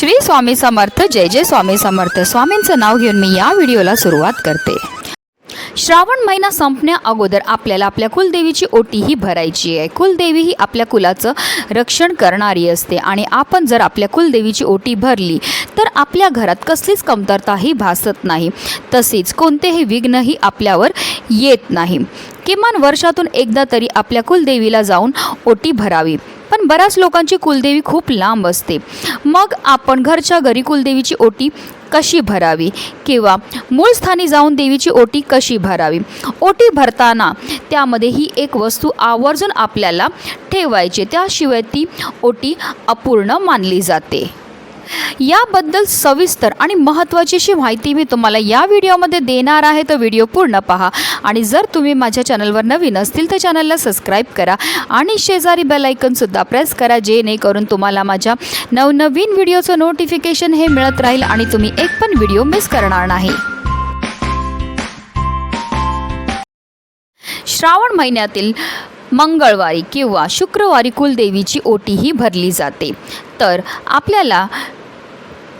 श्री स्वामी समर्थ जय जय स्वामी समर्थ. स्वामींचं नाव घेऊन मी या व्हिडिओला सुरुवात करते. श्रावण महिना संपण्या अगोदर आपल्याला आपल्या कुलदेवीची ओटी ही भरायची आहे. कुलदेवी ही आपल्या कुलाचं रक्षण करणारी असते आणि आपण जर आपल्या कुलदेवीची ओटी भरली तर आपल्या घरात कसलीच कमतरताही भासत नाही. तसेच कोणतेही विघ्नही आपल्यावर येत नाही. किमान वर्षातून एकदा तरी आपल्या कुलदेवीला जाऊन ओटी भरावी. पण बऱ्याच लोकांची कुलदेवी खूप लांब असते. मग आपण घरच्या घरी कुलदेवीची ओटी कशी भरावी? किंवा मूळ स्थानी जाऊन देवीची ओटी कशी भरावी? ओटी भरताना त्यामध्ये ही एक वस्तू आवर्जून आपल्याला ठेवायची. त्याशिवाय ती ओटी अपूर्ण मानली जाते. याबद्दल सविस्तर आणि महत्त्वाची अशी माहिती मी तुम्हाला या व्हिडिओमध्ये देणार आहे. तर व्हिडिओ पूर्ण पहा. आणि जर तुम्ही माझ्या चॅनलवर नवीन असतील तर चॅनलला सबस्क्राईब करा आणि शेजारी बेलायकनसुद्धा प्रेस करा जेणेकरून तुम्हाला माझ्या नवनवीन व्हिडिओचं नोटिफिकेशन हे मिळत राहील आणि तुम्ही एक पण व्हिडिओ मिस करणार नाही. श्रावण महिन्यातील मंगळवारी किंवा शुक्रवारी कुलदेवीची ओटी ही भरली जाते. तर आपल्याला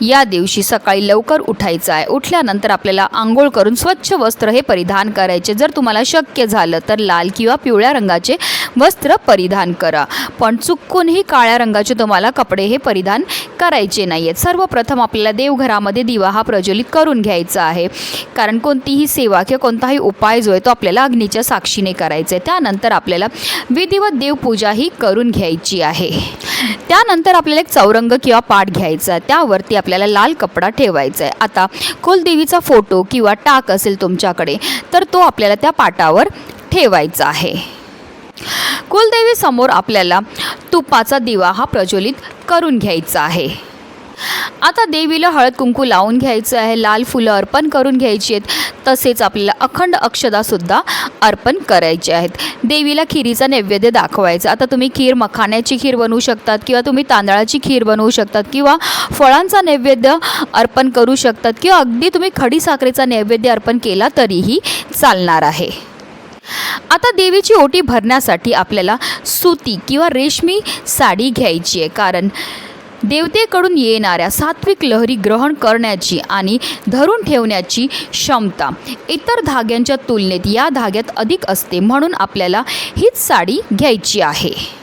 या दिवशी सकाळी लवकर उठायचं आहे. उठल्यानंतर आपल्याला आंघोळ करून स्वच्छ वस्त्र हे परिधान करायचे. जर तुम्हाला शक्य झालं तर लाल किंवा पिवळ्या रंगाचे वस्त्र परिधान करा. पण चुकूनही काळ्या रंगाचे तुम्हाला कपडे हे परिधान करायचे नाही आहेत सर्वप्रथम आपल्याला देवघरामध्ये दिवा हा प्रज्वलित करून घ्यायचा आहे. कारण कोणतीही सेवा किंवा कोणताही उपाय जो आहे तो आपल्याला अग्नीच्या साक्षीने करायचा आहे. त्यानंतर आपल्याला विधिवत देवपूजा ही करून घ्यायची आहे. त्यानंतर आपल्याला एक चौरंग किंवा पाठ घ्यायचा आहे. त्यावरती आपल्याला आपल्याला लाल कपडा ठेवायचा आहे आता कुलदेवीचा फोटो किंवा टाक असेल तुमच्याकडे तर तो आपल्याला त्या पाटावर ठेवायचा आहे. कुलदेवीसमोर आपल्याला तुपाचा दिवा हा प्रज्वलित करून घ्यायचा आहे. आता देवीला हळद कुंकू लावून घ्यायचं आहे लाल फुलं अर्पण करून घ्यायची आहेत. तसेच आपल्याला अखंड अक्षदासुद्धा अर्पण करायचे आहेत. देवीला खिरीचा नैवेद्य दाखवायचा. आता तुम्ही खीर मखाण्याची खीर बनवू शकतात किंवा तुम्ही तांदळाची खीर बनवू शकतात किंवा फळांचा नैवेद्य अर्पण करू शकतात किंवा अगदी तुम्ही खडी साखरेचा नैवेद्य अर्पण केला तरीही चालणार आहे. आता देवीची ओटी भरण्यासाठी आपल्याला सुती किंवा रेशमी साडी घ्यायची आहे. कारण देवतेकडून येणाऱ्या सात्विक लहरी ग्रहण करण्याची आणि धरून ठेवण्याची क्षमता. इतर धाग्यांच्या तुलनेत या धाग्यात अधिक असते म्हणून आपल्याला हीच साडी घ्यायची आहे.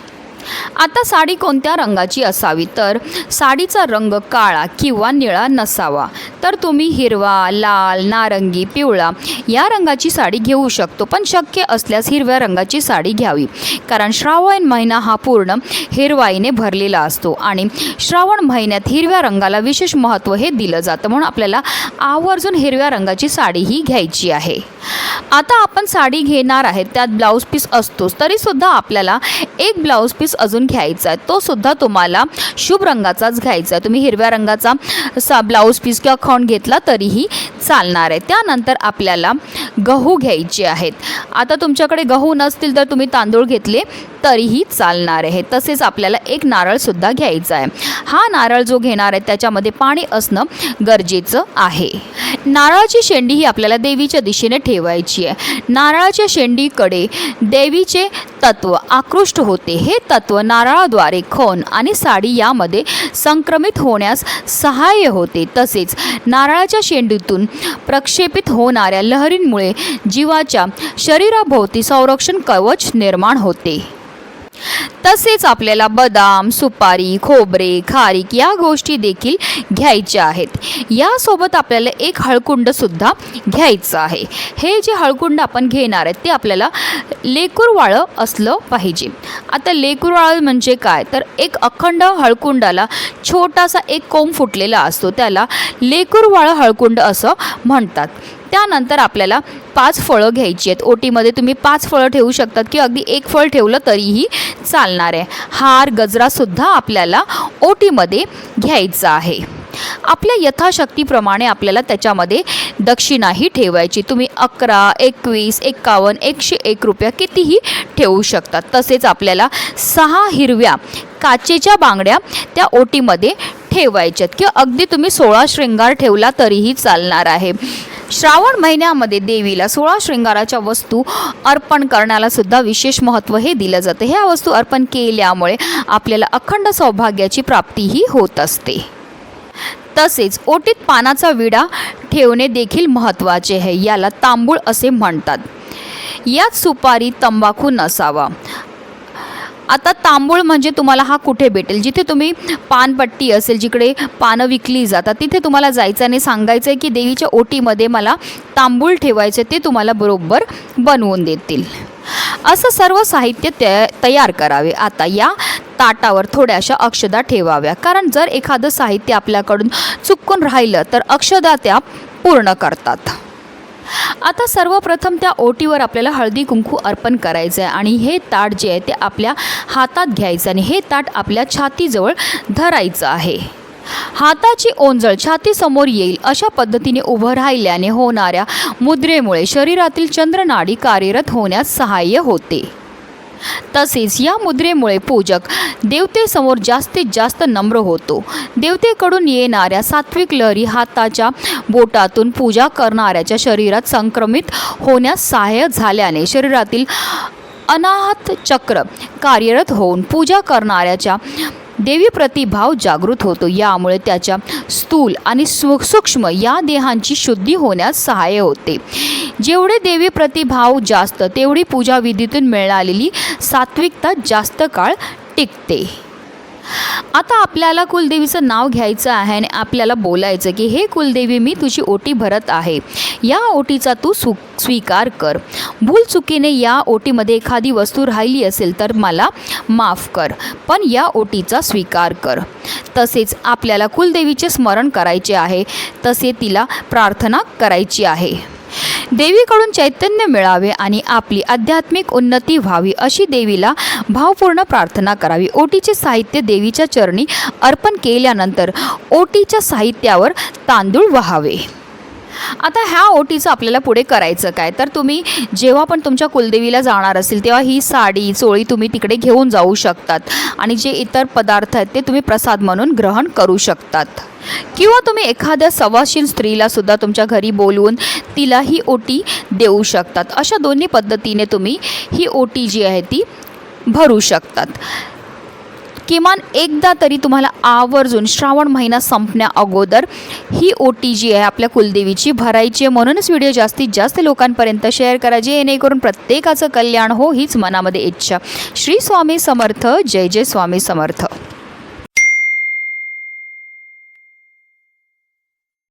आता साडी कोणत्या रंगाची असावी? तर साडीचा रंग काळा किंवा निळा नसावा. तर तुम्ही हिरवा लाल नारंगी पिवळा या रंगाची साडी घेऊ शकतो पण शक्य असल्यास हिरव्या रंगाची साडी घ्यावी. कारण श्रावण महिना हा पूर्ण हिरवाईने भरलेला असतो आणि श्रावण महिन्यात हिरव्या रंगाला विशेष महत्त्व हे दिलं जातं. म्हणून आपल्याला आवर्जून हिरव्या रंगाची साडी ही घ्यायची आहे. आता आपण साडी घेणार आहे. त्यात ब्लाऊज पीस असतोच. तरीसुद्धा आपल्याला एक ब्लाऊज पीस अजून घ्यायचा आहे. तो सुद्धा तुम्हाला शुभ रंगाचाच घ्यायचा आहे. तुम्ही हिरव्या रंगाचा सा ब्लाऊज पीस किंवा खण घेतला तरीही चालणार आहे. त्यानंतर आपल्याला गहू घ्यायचे आहेत. आता तुमच्याकडे गहू नसतील तर तुम्ही तांदूळ घेतले. तरीही चालणार आहे. तसेच आपल्याला एक नारळसुद्धा घ्यायचा आहे. हा नारळ जो घेणार आहे त्याच्यामध्ये पाणी असणं गरजेचं आहे. नारळाची शेंडी ही आपल्याला देवीच्या दिशेने ठेवायची आहे. नारळाच्या शेंडीकडे देवीचे तत्व आकृष्ट होते. हे तत्व नारळाद्वारे खोन आणि साडी यामध्ये संक्रमित होण्यास सहाय्य होते. तसेच नारळाच्या शेंडीतून प्रक्षेपित होणाऱ्या लहरींमुळे जीवाच्या शरीराभोवती संरक्षण कवच निर्माण होते. तसेच आपल्याला बदाम सुपारी खोबरे खारीक या गोष्टी देखील घ्यायच्या आहेत. यासोबत आपल्याला एक हळकुंडसुद्धा घ्यायचं आहे. हे जे हळकुंड आपण घेणार आहेत ते आपल्याला लेकूरवाळं असलं पाहिजे. आता लेकूरवाळं म्हणजे काय? तर एक अखंड हळकुंडाला छोटासा एक कोंब फुटलेला असतो. त्याला लेकूरवाळं हळकुंड असं म्हणतात. त्यानंतर आपल्याला पाच फळं घ्यायची आहेत. ओटीमध्ये तुम्ही पाच फळं ठेवू शकतात किंवा अगदी एक फळ ठेवलं तरीही चालणार आहे. हार गजरासुद्धा आपल्याला ओटीमध्ये घ्यायचा आहे. आपल्या यथाशक्तीप्रमाणे आपल्याला त्याच्यामध्ये दक्षिणाही ठेवायची. तुम्ही अकरा एकवीस एक्कावन्न एकशे एक रुपया कितीही ठेवू शकतात तसेच आपल्याला सहा हिरव्या काचेच्या बांगड्या त्या ओटीमध्ये ठेवायच्यात किंवा अगदी तुम्ही सोळा शृंगार ठेवला तरीही चालणार आहे. श्रावण महिन्यामध्ये देवीला सोळा शृंगाराच्या वस्तू अर्पण करण्याला सुद्धा विशेष महत्त्व हे दिलं जातं. ह्या वस्तू अर्पण केल्यामुळे आपल्याला अखंड सौभाग्याची प्राप्तीही होत असते. तसेच ओटीत पानाचा विडा ठेवणे देखील महत्त्वाचे आहे याला तांबूळ असे म्हणतात. यात सुपारी तंबाखू नसावा. आता तांबूळ म्हणजे तुम्हाला हा कुठे भेटेल? जिथे तुम्ही पानपट्टी असेल जिकडे पानं विकली जातात तिथे तुम्हाला जायचं आणि सांगायचं आहे की देवीच्या ओटीमध्ये मला तांबूळ ठेवायचे ते तुम्हाला बरोबर बनवून देतील. असं सर्व साहित्य तया तयार करावे. आता या ताटावर थोड्याशा अक्षदा ठेवाव्या. कारण जर एखादं साहित्य आपल्याकडून चुकून राहिलं तर अक्षदा त्या पूर्ण करतात. आता सर्वप्रथम त्या ओटीवर आपल्याला हळदी कुंकू अर्पण करायचं आहे आणि हे ताट जे आहे ते आपल्या हातात घ्यायचं आणि हे ताट आपल्या छातीजवळ धरायचं आहे. हाताची ओंजळ छातीसमोर येईल अशा पद्धतीने उभं राहिल्याने होणाऱ्या मुद्रेमुळे शरीरातील चंद्रनाडी कार्यरत होण्यास सहाय्य होते. तसेच या मुद्रेमुळे पूजक देवतेसमोर जास्तीत जास्त नम्र होतो. देवतेकडून येणाऱ्या सात्विक लहरी हाताच्या बोटातून पूजा करणाऱ्याच्या शरीरात संक्रमित होण्यास सहाय्य झाल्याने शरीरातील अनाहत चक्र कार्यरत होऊन पूजा करणाऱ्याच्या देवी प्रतिभाव जागृत होतो. यामुळे त्याच्या स्थूल आणि सु सूक्ष्म या देहांची शुद्धी होण्यास सहाय्य होते. जेवढे देवी प्रतिभाव जास्त तेवढी पूजाविधीतून मिळालेली सात्विकता जास्त काळ टिकते. आता आपल्याला कुलदेवीचं नाव घ्यायचं आहे आणि आपल्याला बोलायचं की हे कुलदेवी मी तुझी ओटी भरत आहे. या ओटीचा तू सु स्वीकार कर. भूल चुकीने या ओटीमध्ये एखादी वस्तू राहिली असेल तर मला माफ कर पण या ओटीचा स्वीकार कर. तसेच आपल्याला कुलदेवीचे स्मरण करायचे आहे तसे तिला प्रार्थना करायची आहे. देवीकडून चैतन्य मिळावे आणि आपली आध्यात्मिक उन्नती व्हावी अशी देवीला भावपूर्ण प्रार्थना करावी. ओटीचे साहित्य देवीच्या चरणी अर्पण केल्यानंतर ओटीच्या साहित्यावर तांदूळ व्हावे. आता ह्या ओटीचं आपल्याला पुढे करायचं काय? तर तुम्ही जेव्हा पण तुमच्या कुलदेवीला जाणार असेल तेव्हा ही साडी चोळी तुम्ही तिकडे घेऊन जाऊ शकतात. आणि जे इतर पदार्थ आहेत ते तुम्ही प्रसाद म्हणून ग्रहण करू शकतात. किंवा तुम्ही एखाद्या सवाशील स्त्रीला सुद्धा तुमच्या घरी बोलवून तिला ही ओटी देऊ शकतात. अशा दोन्ही पद्धतीने तुम्ही ही ओटी जी आहे ती भरू शकतात. किमान एकदा तरी तुम्हाला आवर्जून श्रावण महिना संपण्या अगोदर ही ओटी जी आहे आपल्या कुलदेवीची भरायची आहे. म्हणूनच व्हिडिओ जास्तीत जास्त लोकांपर्यंत शेअर करा जेणेकरून प्रत्येकाचं कल्याण हो हीच मनामध्ये इच्छा. श्री स्वामी समर्थ जय जय स्वामी समर्थ.